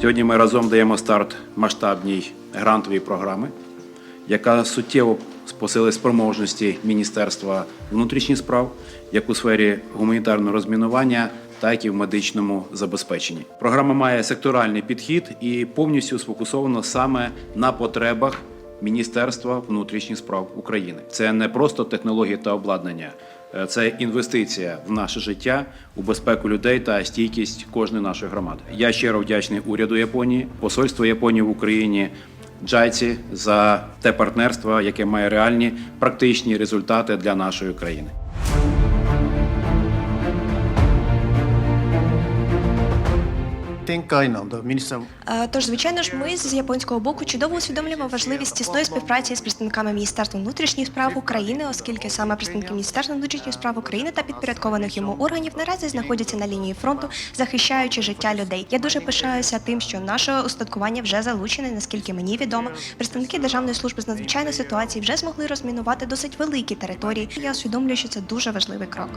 Сьогодні ми разом даємо старт масштабній грантовій програми, яка суттєво посилить спроможності Міністерства внутрішніх справ як у сфері гуманітарного розмінування, так і в медичному забезпеченні. Програма має секторальний підхід і повністю сфокусована саме на потребах Міністерства внутрішніх справ України. Це не просто технології та обладнання. Е, Це інвестиція в наше життя, у безпеку людей та стійкість кожної нашої громади. Я щиро вдячний уряду Японії, посольству Японії в Україні, Джайці за те партнерство, яке має реальні практичні результати для нашої країни. Теnkainan міністр Е, Тож, звичайно ж, ми з японського боку чудово усвідомлюємо важливість тісної співпраці з представниками Міністерства внутрішніх справ України, оскільки саме представники Міністерства внутрішніх справ України та підпорядкованих йому органів наразі знаходяться на лінії фронту, захищаючи життя людей. Я дуже пишаюся тим, що наше устаткування вже залучене, наскільки мені відомо. Представники Державної служби з надзвичайних ситуацій вже змогли розмінувати досить великі території. Я усвідомлюю, що це дуже важливий крок.